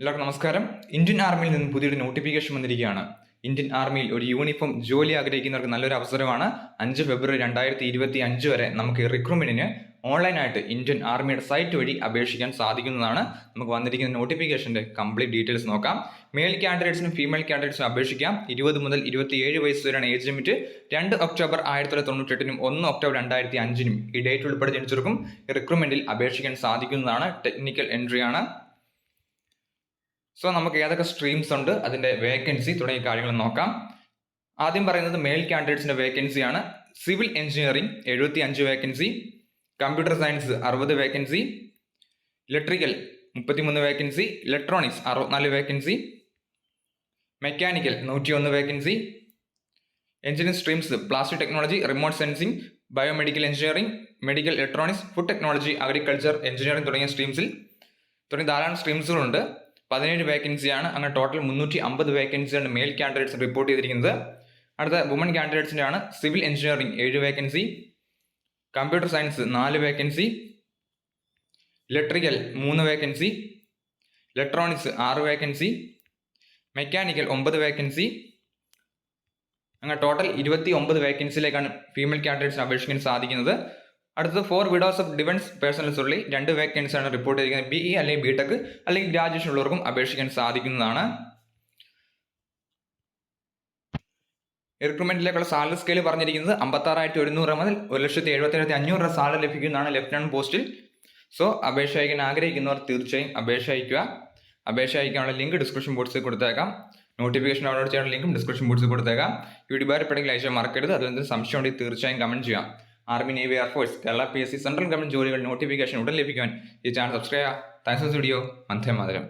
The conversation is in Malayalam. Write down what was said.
എല്ലാവർക്കും നമസ്കാരം. ഇന്ത്യൻ ആർമിയിൽ നിന്ന് പുതിയൊരു നോട്ടിഫിക്കേഷൻ വന്നിരിക്കുകയാണ്. ഇന്ത്യൻ ആർമിയിൽ ഒരു യൂണിഫോം ജോലി ആഗ്രഹിക്കുന്നവർക്ക് നല്ലൊരു അവസരമാണ്. അഞ്ച് ഫെബ്രുവരി രണ്ടായിരത്തി ഇരുപത്തി അഞ്ച് വരെ നമുക്ക് റിക്രൂട്ട്മെന്റിന് ഓൺലൈനായിട്ട് ഇന്ത്യൻ ആർമിയുടെ സൈറ്റ് വഴി അപേക്ഷിക്കാൻ സാധിക്കുന്നതാണ്. നമുക്ക് വന്നിരിക്കുന്ന നോട്ടിഫിക്കേഷന്റെ കംപ്ലീറ്റ് ഡീറ്റെയിൽസ് നോക്കാം. മെയിൽ കാൻഡിഡേറ്റ്സിനും ഫീമെയിൽ കാൻഡിഡേറ്റ്സിനും അപേക്ഷിക്കാം. ഇരുപത് മുതൽ ഇരുപത്തിയേഴ് വയസ്സ് വരെയാണ് ഏജ് ലിമിറ്റ് രണ്ട് ഒക്ടോബർ ആയിരത്തി തൊള്ളായിരത്തി തൊണ്ണൂറ്റെട്ടിനും ഒന്ന് ഒക്ടോബർ രണ്ടായിരത്തി അഞ്ചിനും ഈ ഡേറ്റ് ഉൾപ്പെടെ ജനിച്ചവർക്കും റിക്രൂട്ട്മെന്റിൽ അപേക്ഷിക്കാൻ സാധിക്കുന്നതാണ്. ടെക്നിക്കൽ എൻട്രി ആണ്. സോ നമുക്ക് ഏതൊക്കെ സ്ട്രീംസ് ഉണ്ട് അതിന്റെ വേക്കൻസി തുടങ്ങിയ കാര്യങ്ങൾ നോക്കാം. ആദ്യം പറയുന്നത് മെയിൽ കാൻഡിഡേറ്റ്സിന്റെ വേക്കൻസി ആണ്. സിവിൽ എഞ്ചിനീയറിംഗ് എഴുപത്തി അഞ്ച് വേക്കൻസി കമ്പ്യൂട്ടർ സയൻസ് അറുപത് വേക്കൻസി ഇലക്ട്രിക്കൽ മുപ്പത്തിമൂന്ന് വേക്കൻസി ഇലക്ട്രോണിക്സ് അറുപത്തിനാല് വേക്കൻസി മെക്കാനിക്കൽ നൂറ്റി ഒന്ന് vacancy engineering streams plastic technology remote sensing biomedical engineering medical electronics food technology agriculture engineering തുടങ്ങിയ സ്ട്രീംസിൽ തുടങ്ങിയ ധാരാളം സ്ട്രീംസുകളുണ്ട് പതിനേഴ് വേക്കൻസിയാണ് അങ്ങനെ ടോട്ടൽ മുന്നൂറ്റി അമ്പത് വേക്കൻസിയാണ് മെയിൽ കാൻഡിഡേറ്റ്സ് റിപ്പോർട്ട് ചെയ്തിരിക്കുന്നത്. അടുത്ത വുമൺ കാൻഡിഡേറ്റ്സിന്റെ ആണ് സിവിൽ എഞ്ചിനീയറിംഗ് ഏഴ് വേക്കൻസി കമ്പ്യൂട്ടർ സയൻസ് നാല് വേക്കൻസി ഇലക്ട്രിക്കൽ മൂന്ന് വേക്കൻസി ഇലക്ട്രോണിക്സ് ആറ് വേക്കൻസി മെക്കാനിക്കൽ ഒമ്പത് വേക്കൻസി അങ്ങനെ ടോട്ടൽ ഇരുപത്തി ഒമ്പത് വേക്കൻസിയിലേക്കാണ് ഫീമെയിൽ കാൻഡിഡേറ്റ്സിന് അപേക്ഷിക്കാൻ സാധിക്കുന്നത്. അടുത്തത് for widows of defence personnels ഉള്ളി. രണ്ട് വേക്കൻസി ആണ് റിപ്പോർട്ട് ചെയ്തിരിക്കുന്നത്. ബി ഇ അല്ലെങ്കിൽ ബി ടെക് അല്ലെങ്കിൽ ഗ്രാജുവേഷൻ ഉള്ളവർക്കും അപേക്ഷിക്കാൻ സാധിക്കുന്നതാണ്. റിക്രൂട്ട്മെന്റിലേക്കുള്ള സാലറി സ്കെയിൽ പറഞ്ഞിരിക്കുന്നത് അമ്പത്താറായിരത്തി ഒരുന്നൂറ് മുതൽ ഒരു ലക്ഷത്തി എഴുപത്തി അഞ്ഞൂറ് രൂപ സാലറി ലഭിക്കുന്നതാണ് ലെഫ്റ്റനന്റ് പോസ്റ്റിൽ സോ അപേക്ഷ അയക്കാൻ ആഗ്രഹിക്കുന്നവർ തീർച്ചയായും അപേക്ഷ അയക്കുക അപേക്ഷ അയക്കാനുള്ള ലിങ്ക് ഡിസ്ക്രിപ്ഷൻ ബോക്സിൽ കൊടുത്തേക്കാം. നോട്ടിഫിക്കേഷൻ ഡൗൺലോഡ് ചെയ്യാനുള്ള ലിങ്കും ഡിസ്ക്രിപ്ഷൻ ബോക്സിൽ കൊടുത്തേക്കാം. വീഡിയോ ഉപകാരപ്പെടുമെങ്കിൽ അയച്ചാൽ മറക്കരുത്. അതിൽ സംശയം ഉണ്ടെങ്കിൽ തീർച്ചയായും കമന്റ് ചെയ്യാം. Army navy air force Kerala P S C central government ജോലികൾ നോട്ടിഫിക്കേഷൻ ഉടൻ ലഭിക്കാൻ ഈ channel subscribe thanks video Vande Mataram.